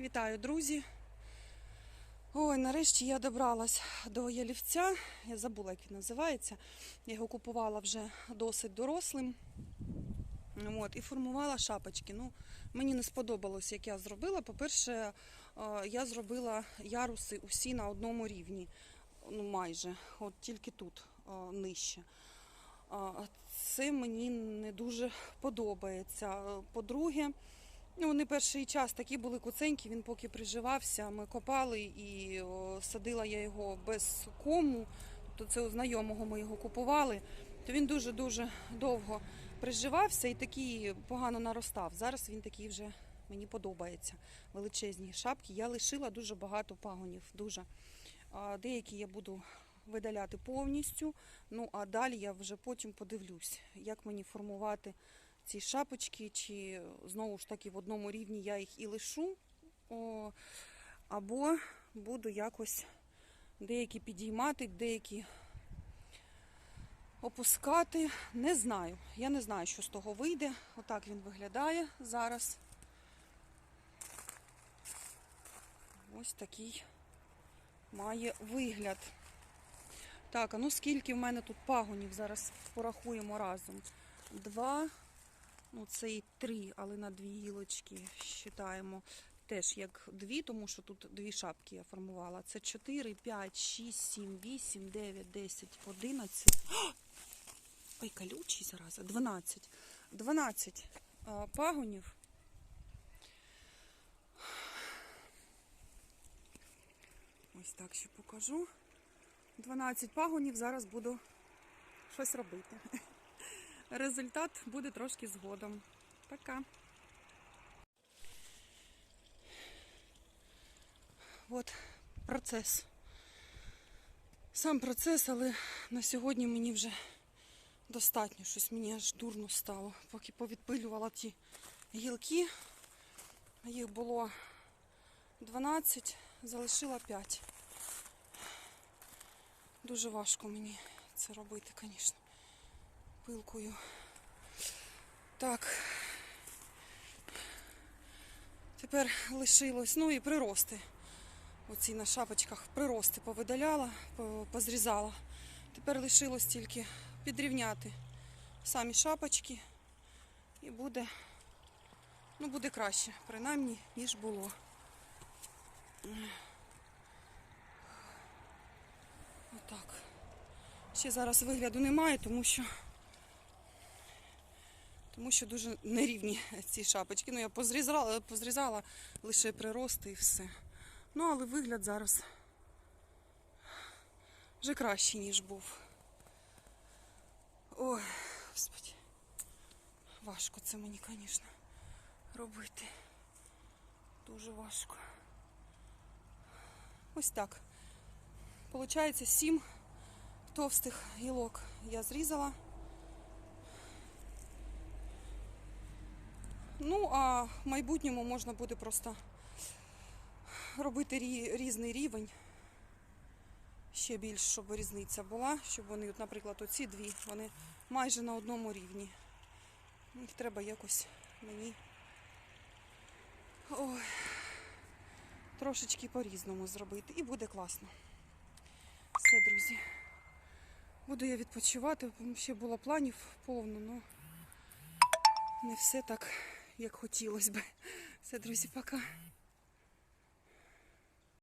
Вітаю, друзі. Ой, нарешті я добралась до ялівця. Я забула, як він називається. Я його купувала вже досить дорослим. От, і формувала шапочки. Ну, мені не сподобалось, як я зробила. По-перше, е, я зробила яруси усі на одному рівні. Ну, майже. От тільки тут е, нижче. Це мені не дуже подобається. По-друге, ну, вони перший час такі були куценькі, він поки приживався, ми копали і садила я його без кому. То це у знайомого ми його купували. То він дуже-дуже довго приживався і такий погано наростав. Зараз він такий вже мені подобається. Величезні шапки. Я лишила дуже багато пагонів. Дуже. Деякі я буду видаляти повністю. Ну а далі я вже потім подивлюсь, як мені формувати ці шапочки, чи знову ж таки в одному рівні я їх і лишу, або буду якось деякі підіймати, деякі опускати. Не знаю. Я не знаю, що з того вийде. Отак він виглядає зараз. Ось такий має вигляд. Так, а ну скільки в мене тут пагонів? Зараз порахуємо разом. Два, ну це і три, але на дві гілочки вважаємо теж як дві, тому що тут дві шапки я формувала. Це 4, 5, 6, 7, 8, 9, 10, 11. Ой, колючий зараза. 12. 12 пагонів. Ось так ще покажу. 12 пагонів, зараз буду щось робити. Результат буде трошки згодом. Пока. От процес. Сам процес, але на сьогодні мені вже достатньо. Щось мені аж дурно стало. Поки повідпилювала ті гілки. Їх було 12, залишила 5. Дуже важко мені це робити, звісно, пилкою. Так. Тепер лишилось, ну і прирости. Оці на шапочках прирости повидаляла, позрізала. Тепер лишилось тільки підрівняти самі шапочки і буде, ну буде краще, принаймні, ніж було. Отак. Ще зараз вигляду немає, тому що тому що дуже нерівні ці шапочки. Ну, я позрізала, позрізала лише прирости і все. Ну, але вигляд зараз вже кращий, ніж був. Ой, господи. Важко це мені, звісно, робити. Дуже важко. Ось так. Получається сім товстих гілок я зрізала. Ну, а в майбутньому можна буде просто робити різний рівень. Ще більш, щоб різниця була, щоб вони, от, наприклад, оці дві, вони майже на одному рівні. Їх треба якось мені ой, трошечки по-різному зробити. І буде класно. Все, друзі. Буду я відпочивати. Ще було планів повно, але не все так, як хотілося би. Все, друзі, пока.